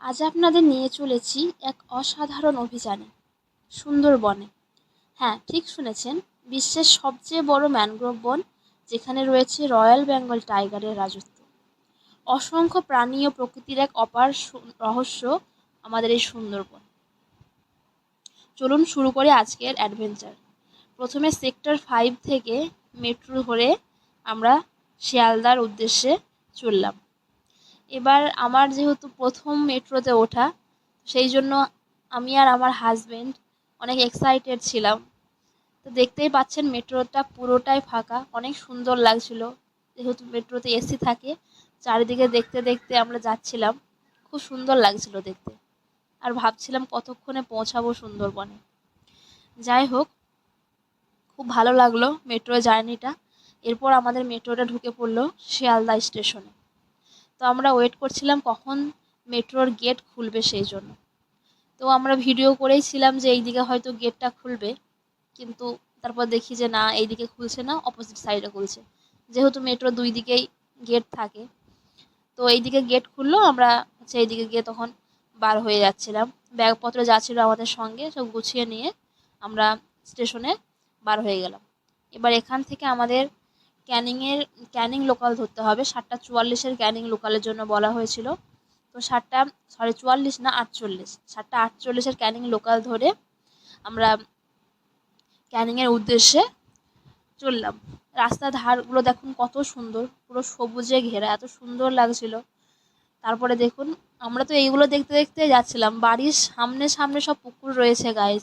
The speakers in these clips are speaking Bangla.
আজ আপনাদের নিয়ে চলেছি এক অসাধারণ অভিযানে, সুন্দরবনে। হ্যাঁ ঠিক শুনেছেন, বিশ্বের সবচেয়ে বড় ম্যানগ্রোভ বন যেখানে রয়েছে রয়্যাল বেঙ্গল টাইগারের রাজত্ব। অসংখ্য প্রাণী ও প্রকৃতির এক অপার রহস্য আমাদের এই সুন্দরবন। চলুন শুরু করি আজকের অ্যাডভেঞ্চার। প্রথমে সেক্টর ফাইভ থেকে মেট্রো ধরে আমরা শিয়ালদার উদ্দেশ্যে চললাম। এবার আমার যেহেতু প্রথম মেট্রোতে ওঠা, সেই জন্য আমি আর আমার হাজবেন্ড অনেক এক্সাইটেড ছিলাম। তো দেখতেই পাচ্ছেন মেট্রোটা পুরোটাই ফাঁকা, অনেক সুন্দর লাগছিল। যেহেতু মেট্রোতে এসি থাকে, চারিদিকে দেখতে দেখতে আমরা যাচ্ছিলাম, খুব সুন্দর লাগছিল দেখতে। আর ভাবছিলাম কতক্ষণে পৌঁছাবো সুন্দরবনে। যাই হোক, খুব ভালো লাগল মেট্রো জার্নিটা। এরপর আমাদের মেট্রোটা ঢুকে পড়ল শিয়ালদা স্টেশনে। তো আমরা ওয়েট করছিলাম কখন মেট্রোর গেট খুলবে সেই জন্য। তো আমরা ভিডিও করেই ছিলাম যে এইদিকে হয়তো গেটটা খুলবে, কিন্তু তারপর দেখি যে না, এইদিকে খুলছে না অপোজিট সাইডে খুলছে। যেহেতু মেট্রো দুই দিকেই গেট থাকে, তো এইদিকে গেট খুললো, আমরা হচ্ছে এইদিকে গিয়ে তখন বার হয়ে যাচ্ছিলাম। ব্যাগপত্র যা ছিল আমাদের সঙ্গে সব গুছিয়ে নিয়ে আমরা স্টেশনে বার হয়ে গেলাম। এবার এখান থেকে আমাদের ক্যানিংয়ের ক্যানিং লোকাল ধরতে হবে। সাতটা চুয়াল্লিশের ক্যানিং লোকালের জন্য বলা হয়েছিল। তো সাতটা সরি চুয়াল্লিশ না, আটচল্লিশ। সাতটা আটচল্লিশের ক্যানিং লোকাল ধরে আমরা ক্যানিংয়ের উদ্দেশ্যে চললাম। রাস্তার ধারগুলো দেখুন কত সুন্দর, পুরো সবুজে ঘেরা, এত সুন্দর লাগছিল। তারপরে দেখুন, আমরা তো এইগুলো দেখতে দেখতে যাচ্ছিলাম। বাড়ির সামনে সামনে সব পুকুর রয়েছে গাইজ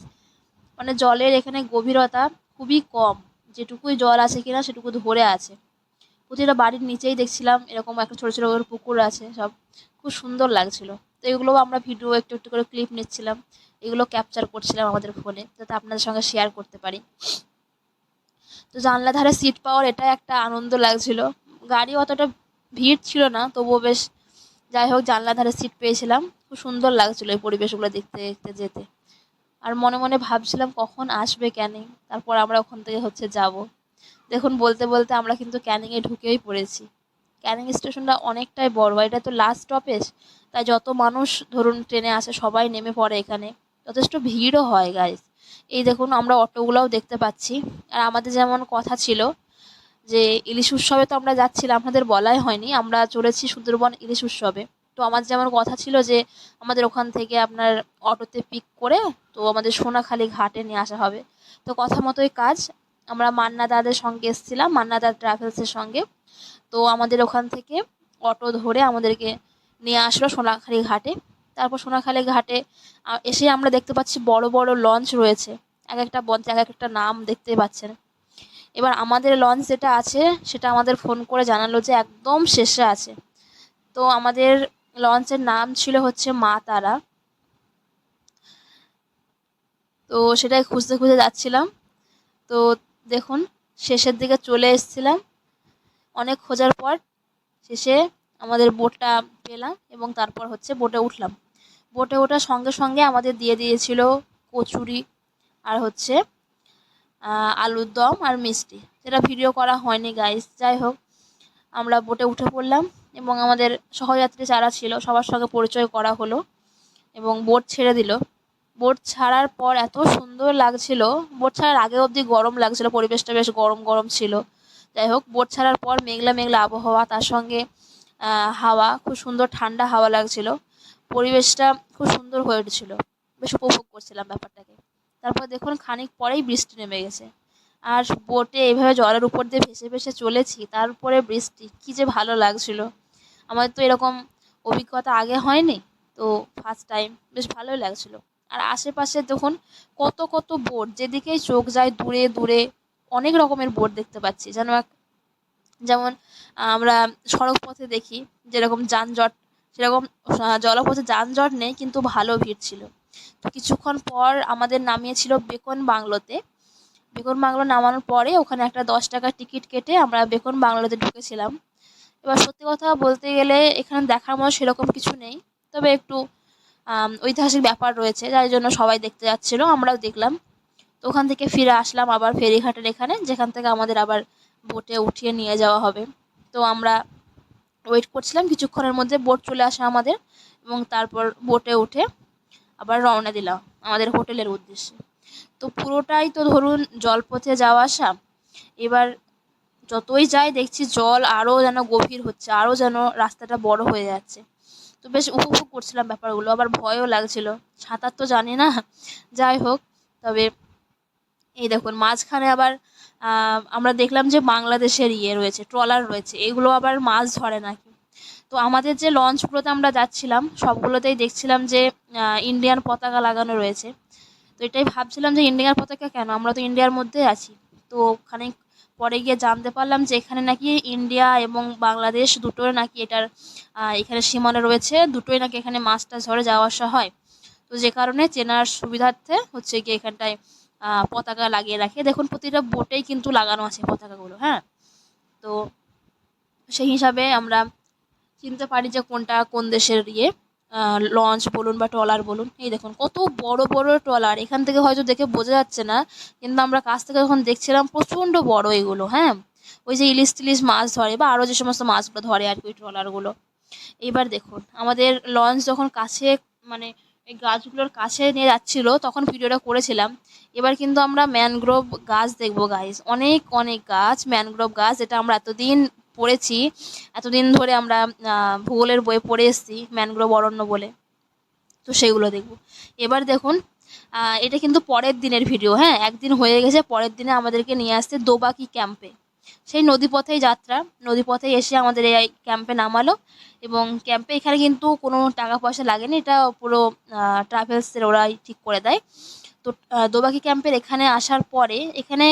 মানে জলের এখানে গভীরতা খুবই কম। যেটুকুই জল আছে কিনা সেটুকু ধরে আছে। প্রতিটা বাড়ির নিচেই দেখছিলাম এরকম একটা ছোটো ছোটো করে পুকুর আছে, সব খুব সুন্দর লাগছিল। তো এগুলো আমরা ভিডিও একটু একটু করে ক্লিপ নিচ্ছিলাম, এগুলো ক্যাপচার করছিলাম আমাদের ফোনে যাতে আপনাদের সঙ্গে শেয়ার করতে পারি। তো জানলা ধারে সিট পাওয়ার এটা একটা আনন্দ লাগছিল। গাড়ি অতটা ভিড় ছিল না, তবুও বেশ যাই হোক, জানলা ধারে সিট পেয়েছিলাম। খুব সুন্দর লাগছিল এই পরিবেশগুলো দেখতে দেখতে যেতে। আর মনে মনে ভাবছিলাম কখন আসবে ক্যানিং, তারপর আমরা ওখান থেকে হচ্ছে যাব। দেখুন, বলতে বলতে আমরা কিন্তু ক্যানিংয়ে ঢুকেই পড়েছি। ক্যানিং স্টেশনটা অনেকটাই বড় এটা তো লাস্ট স্টপেজ তাই যত মানুষ ধরুন ট্রেনে আসে, সবাই নেমে পড়ে এখানে। যথেষ্ট ভিড়ও হয় গাইজ এই দেখুন, আমরা অটোগুলোও দেখতে পাচ্ছি। আর আমাদের যেমন কথা ছিল যে, ইলিশ উৎসবে তো আমরা যাচ্ছিলাম, আপনাদের বলাই হয়নি। আমরা চলেছি সুন্দরবন ইলিশ উৎসবে। তো আমার যেমন কথা ছিল যে আমাদের ওখান থেকে আপনার অটোতে পিক করে তো আমাদের সোনাখালি ঘাটে নিয়ে আসা হবে। তো কথা মতোই কাজ, আমরা মান্না দাদের সঙ্গে এসেছিলাম, মান্না দাদ ট্রাভেলসের সঙ্গে। তো আমাদের ওখান থেকে অটো ধরে আমাদেরকে নিয়ে আসলো সোনাখালি ঘাটে। তারপর সোনাখালি ঘাটে এসে আমরা দেখতে পাচ্ছি বড় বড় লঞ্চ রয়েছে। এক একটা লঞ্চ এক একটা নাম দেখতে পাচ্ছেন। এবার আমাদের লঞ্চ যেটা আছে, সেটা আমাদের ফোন করে জানালো যে একদম শেষে আছে। তো আমাদের লঞ্চের নাম ছিল হচ্ছে মা তারা। তো সেটাই খুঁজতে খুঁজে যাচ্ছিলাম। তো দেখুন, শেষের দিকে চলে এসেছিলাম। অনেক খোঁজার পর শেষে আমাদের বোটটা পেলাম এবং তারপর হচ্ছে বোটে উঠলাম। বোটে ওঠার সঙ্গে সঙ্গে আমাদের দিয়ে দিয়েছিল কচুরি আর হচ্ছে আলুর দম আর মিষ্টি। সেটা ভিডিও করা হয়নি গাইস যাই হোক, আমরা বোটে উঠে পড়লাম। এবং আমাদের সহযাত্রী যারা ছিল, সবার সঙ্গে পরিচয় করা হলো এবং বোট ছেড়ে দিল। বোট ছাড়ার পর এত সুন্দর লাগছিল। বোট ছাড়ার আগে অবধি গরম লাগছিল, পরিবেশটা বেশ গরম গরম ছিল। যাই হোক, বোট ছাড়ার পর মেঘলা মেঘলা আবহাওয়া, তার সঙ্গে হাওয়া, খুব সুন্দর ঠান্ডা হাওয়া লাগছিল। পরিবেশটা খুব সুন্দর হয়ে উঠেছিল। বেশ উপভোগ করছিলাম ব্যাপারটাকে। তারপর দেখুন, খানিক পরেই বৃষ্টি নেমে গেছে। আর বোটে এইভাবে জলের উপর দিয়ে ভেসে ভেসে চলেছি, তারপরে বৃষ্টি, কী যে ভালো লাগছিল। আমার তো এরকম অভিজ্ঞতা আগে হয়নি, তো ফার্স্ট টাইম বেশ ভালোই লাগছিল। আর আশেপাশে দেখুন কত কত বোর্ড যেদিকেই চোখ যায় দূরে দূরে অনেক রকমের বোর্ড দেখতে পাচ্ছি। যেন এক, যেমন আমরা সড়ক পথে দেখি, যেরকম যানজট, সেরকম জলপথে যানজট নেই, কিন্তু ভালো ভিড় ছিল। তো কিছুক্ষণ পর আমাদের নামিয়েছিল বেকন বাংলোতে। বেকন বাংলো নামানোর পরে ওখানে একটা দশ টাকার টিকিট কেটে আমরা বেকন বাংলোতে ঢুকেছিলাম। এবার সত্যি কথা বলতে গেলে এখানে দেখার মতো সেরকম কিছু নেই। তবে একটু ঐতিহাসিক ব্যাপার রয়েছে, যার জন্য সবাই দেখতে যাচ্ছিল, আমরাও দেখলাম। তো ওখান থেকে ফিরে আসলাম আবার ফেরিঘাটের এখানে, যেখান থেকে আমাদের আবার বোটে উঠিয়ে নিয়ে যাওয়া হবে। তো আমরা ওয়েট করছিলাম, কিছুক্ষণের মধ্যে বোট চলে আসে আমাদের এবং তারপর বোটে উঠে আবার রওনা দিলাম আমাদের হোটেলের উদ্দেশ্যে। তো পুরোটাই তো ধরুন জলপথে যাওয়া আসা। এবার যতই যাই দেখছি জল আরও যেন গভীর হচ্ছে আরও যেন রাস্তাটা বড় হয়ে যাচ্ছে। তো বেশ উপভোগ করছিলাম ব্যাপারগুলো, আবার ভয়ও লাগছিল। সাঁতার তো জানি না, যাই হোক। তবে এই দেখুন, মাঝখানে আবার আমরা দেখলাম যে বাংলাদেশের ইয়ে রয়েছে, ট্রলার রয়েছে, এগুলো আবার মাছ ধরে নাকি। তো আমাদের যে লঞ্চগুলোতে আমরা যাচ্ছিলাম, সবগুলোতেই দেখছিলাম যে ইন্ডিয়ান পতাকা লাগানো রয়েছে। তো এটাই ভাবছিলাম যে ইন্ডিয়ার পতাকা কেন? আমরা তো ইন্ডিয়ার মধ্যে আছি। তো ওখানে পরে গিয়ে জানতে পারলাম যে এখানে নাকি ইন্ডিয়া এবং বাংলাদেশ দুটোই নাকি এটার এখানে সীমানা রয়েছে, দুটোই নাকি এখানে মাছ টাছ ধরে যাওয়া আসা হয়। তো যে কারণে চেনার সুবিধার্থে হচ্ছে গিয়ে এখানটায় পতাকা লাগিয়ে রাখে। দেখুন, প্রতিটা বোটেই কিন্তু লাগানো আছে পতাকাগুলো হ্যাঁ? তো সেই হিসাবে আমরা চিনতে পারি যে কোনটা কোন দেশের ইয়ে। লঞ্চ বলুন বা ট্রলার বলুন, এই দেখুন কত বড় বড় ট্রলার। এখান থেকে হয়তো দেখে বোঝা যাচ্ছে না, কিন্তু আমরা কাছ থেকে যখন দেখছিলাম প্রচণ্ড বড় এগুলো হ্যাঁ? ওই যে ইলিশ টিলিশ মাছ ধরে বা আরও যে সমস্ত মাছগুলো ধরে আর কি ওই ট্রলারগুলো। এইবার দেখুন, আমাদের লঞ্চ যখন কাছে মানে এই গাছগুলোর কাছে নিয়ে যাচ্ছিল, তখন ভিডিওটা করেছিলাম। এবার কিন্তু আমরা ম্যানগ্রোভ গাছ দেখব গাইজ অনেক অনেক গাছ ম্যানগ্রোভ গাছ, যেটা আমরা এতদিন পড়েছি। এতদিন ধরে আমরা ভূগোলের বইয়ে পড়ে এসেছি, ম্যানগ্রোভ অরণ্য বলে। তো সেগুলো দেখব। এবার দেখুন এটা কিন্তু পরের দিনের ভিডিও হ্যাঁ? একদিন হয়ে গেছে, পরের দিনে আমাদেরকে নিয়ে আসতে দোবাকি ক্যাম্পে সেই নদীপথেই যাত্রা নদীপথে এসে আমাদের এই ক্যাম্পে নামালো এবং ক্যাম্পে এখানে কিন্তু কোনো টাকা পয়সা লাগেনি, এটা পুরো ট্রাভেলসের ওরাই ঠিক করে দেয়। তো দোবাকি ক্যাম্পের এখানে আসার পরে, এখানে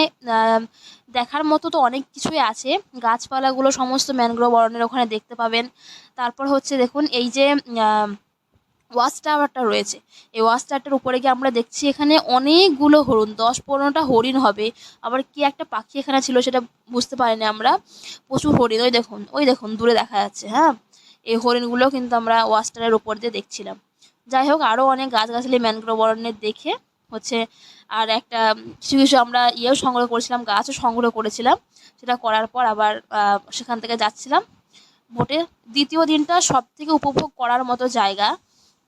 দেখার মতো তো অনেক কিছুই আছে। গাছপালাগুলো, সমস্ত ম্যানগ্রোভ অরণ্যের ওখানে দেখতে পাবেন। তারপর হচ্ছে দেখুন, এই যে ওয়াচ টাওয়ারটা রয়েছে। এই ওয়াচ টাওয়ারটার উপরে গিয়ে আমরা দেখছি এখানে অনেকগুলো হরিণ, দশ পনেরোটা হরিণ হবে। আবার কি একটা পাখি এখানে ছিল সেটা বুঝতে পারিনি আমরা। প্রচুর হরিণ, ওই দেখুন ওই দেখুন, দূরে দেখা যাচ্ছে হ্যাঁ? এই হরিণগুলো কিন্তু আমরা ওয়াচ টাওয়ারের উপর দিয়ে দেখছিলাম। যাই হোক আরও অনেক গাছগাছালি ম্যানগ্রোভ অরণ্যের দেখে হচ্ছে, আর একটা কিছু কিছু আমরা ইয়েও সংগ্রহ করেছিলাম, গাছও সংগ্রহ করেছিলাম। সেটা করার পর আবার সেখান থেকে যাচ্ছিলাম। বোটে দ্বিতীয় দিনটা সব থেকে উপভোগ করার মতো জায়গা।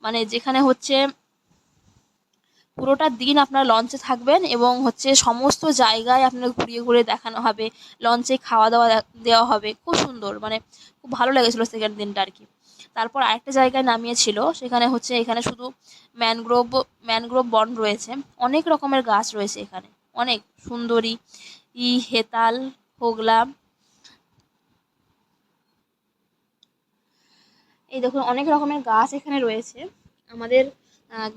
মানে যেখানে হচ্ছে পুরোটা দিন আপনারা লঞ্চে থাকবেন এবং হচ্ছে সমস্ত জায়গায় আপনার ঘুরিয়ে ঘুরিয়ে দেখানো হবে, লঞ্চে খাওয়া দাওয়া দেওয়া হবে। খুব সুন্দর মানে খুব ভালো লেগেছিলো সেকেন্ড দিনটা আর কি। তারপর আরেকটা জায়গায় নামিয়েছিল, সেখানে হচ্ছে এখানে শুধু ম্যানগ্রোভ ম্যানগ্রোভ বন রয়েছে। অনেক রকমের গাছ রয়েছে এখানে। অনেক। সুন্দরী, ই, হেতাল, হোগলা। এই দেখুন, অনেক রকমের গাছ এখানে রয়েছে। আমাদের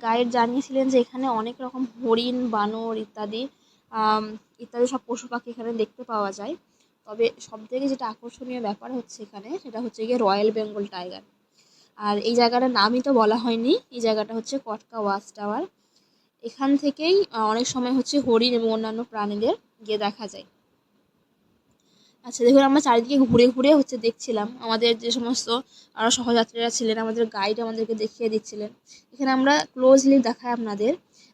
গাইড জানিয়েছিলেন যে এখানে অনেক রকম হরিণ, বানর ইত্যাদি ইত্যাদি সব পশু পাখি এখানে দেখতে পাওয়া যায়। তবে সব থেকে যেটা আকর্ষণীয় ব্যাপার হচ্ছে এখানে, সেটা হচ্ছে গিয়ে রয়্যাল বেঙ্গল টাইগার। আর এই জায়গাটার নামই তো বলা হয়নি, এই জায়গাটা হচ্ছে কটকা ওয়াচ টাওয়ার। এখান থেকেই অনেক সময় হচ্ছে হরিণ এবং অন্যান্য প্রাণীদের গিয়ে দেখা যায়। আচ্ছা দেখুন, আমরা চারিদিকে ঘুরে ঘুরে হচ্ছে দেখছিলাম। আমাদের যে সমস্ত আরও সহযাত্রীরা ছিলেন, আমাদের গাইড আমাদেরকে দেখিয়ে দিচ্ছিলেন। এখানে আমরা ক্লোজলি দেখাই আপনাদের।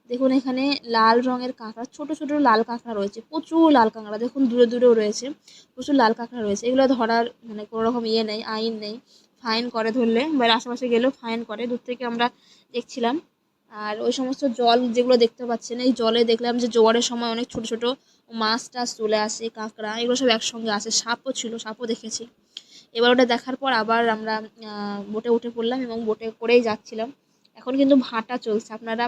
দেখুন, এখানে লাল রঙের কাঁকড়া, ছোট ছোট লাল কাঁকড়া রয়েছে, প্রচুর লাল কাঁকড়া। দেখুন, দূরে, দূরেও রয়েছে, প্রচুর লাল কাঁকড়া রয়েছে। এগুলো ধরার মানে কোনো রকম ইয়ে নেই, আইন নেই। ফাইন করে ধরলে বা আশেপাশে গেলেও ফাইন করে। দূর থেকে আমরা দেখছিলাম। আর ওই সমস্ত জল যেগুলো দেখতে পাচ্ছেন, এই জলে দেখলাম যে জোয়ারের সময় অনেক ছোট ছোট মাছ টাছ চলে আসে, কাঁকড়া, এগুলো সব একসঙ্গে আসে। সাপও ছিল, সাপও দেখেছি। এবার ওটা দেখার পর আবার আমরা বোটে উঠে পড়লাম এবং বোটে করেই যাচ্ছিলাম। এখন কিন্তু ভাটা চলছে। আপনারা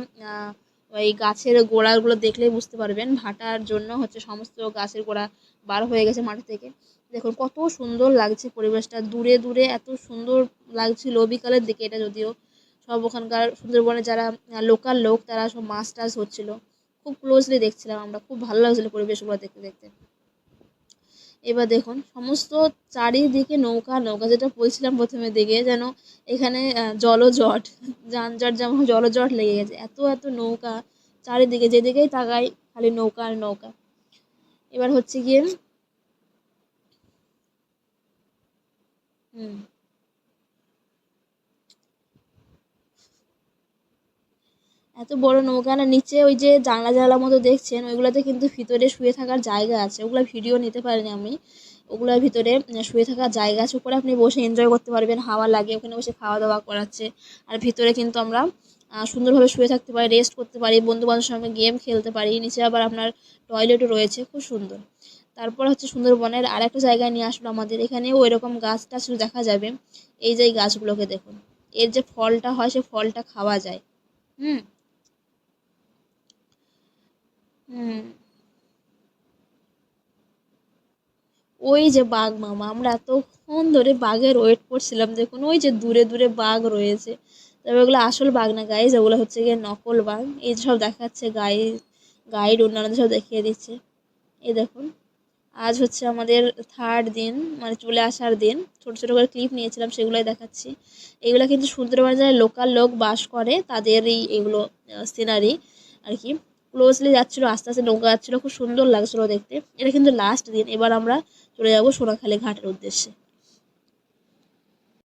ওই গাছের গোড়াগুলো দেখলেই বুঝতে পারবেন, ভাটার জন্য হচ্ছে সমস্ত গাছের গোড়া বার হয়ে গেছে মাটি থেকে। দেখুন, কত সুন্দর লাগছে পরিবেশটা। দূরে দূরে এত সুন্দর লাগছিল বিকালের দিকে এটা যদিও। সব ওখানকার সুন্দরবনে যারা লোকাল লোক, তারা সব মাছ টাছ হচ্ছিল খুব ক্লোজলি দেখছিলাম, আমরা খুব ভালো লাগছিল পরিবেশগুলো দেখতে দেখতে। এবার দেখুন, সমস্ত চারিদিকে নৌকা নৌকা যেটা বলছিলাম প্রথমে দিকে, যেন এখানে জলজট, যানজট যেমন জলজট লেগে গেছে, এত এত নৌকা চারিদিকে, যেদিকেই তাকাই খালি নৌকা আর নৌকা। এবার হচ্ছে গিয়ে, হুম এত বড় নৌকা না নিচে ওই যে জানলা জানলা মতো দেখছেন, ওইগুলোতে কিন্তু ভিতরে শুয়ে থাকার জায়গা আছে। ওগুলো ভিডিও নিতে পারিনি আমি। ওগুলোর ভিতরে শুয়ে থাকার জায়গা আছে। উপরে আপনি বসে এনজয় করতে পারবেন, হাওয়া লাগে, ওখানে বসে খাওয়া দাওয়া করাচ্ছে। আর ভিতরে কিন্তু আমরা সুন্দরভাবে শুয়ে থাকতে পারি রেস্ট করতে পারি বন্ধু বান্ধবের সঙ্গে গেম খেলতে পারি। নিচে আবার আপনার টয়লেটও রয়েছে, খুব সুন্দর। তারপর হচ্ছে সুন্দরবনের আর একটা জায়গায় নিয়ে আসলো আমাদের। এখানেও ওই রকম গাছ টাছ দেখা যাবে। এই যে গাছগুলোকে দেখুন। এর যে ফলটা হয়, সে ফলটা খাওয়া যায়। হুম? হুম। ওই যে বাঘ মামা, আমরা এতক্ষণ ধরে বাঘের ওয়েট করছিলাম, দেখুন ওই যে দূরে দূরে বাঘ রয়েছে। তবে ওগুলো আসল বাঘ না গাইজ ওগুলো হচ্ছে গিয়ে নকল বাঘ। এই সব দেখাচ্ছে গাইড গাইড অন্যান্য সব দেখিয়ে দিচ্ছে। এই দেখুন, আজ হচ্ছে আমাদের থার্ড দিন মানে চলে আসার দিন। ছোটো ছোটো করে ক্লিপ নিয়েছিলাম, সেগুলোই দেখাচ্ছি। এগুলো কিন্তু সুন্দরবনে যারা লোকাল লোক বাস করে তাদেরই এগুলো সিনারি আর কি। ক্লোজলি যাচ্ছিল, আস্তে আস্তে নৌকা যাচ্ছিল, খুব সুন্দর লাগছিল দেখতে। এটা কিন্তু লাস্ট দিন। এবার আমরা চলে যাব সোনাখালি ঘাটের উদ্দেশ্যে।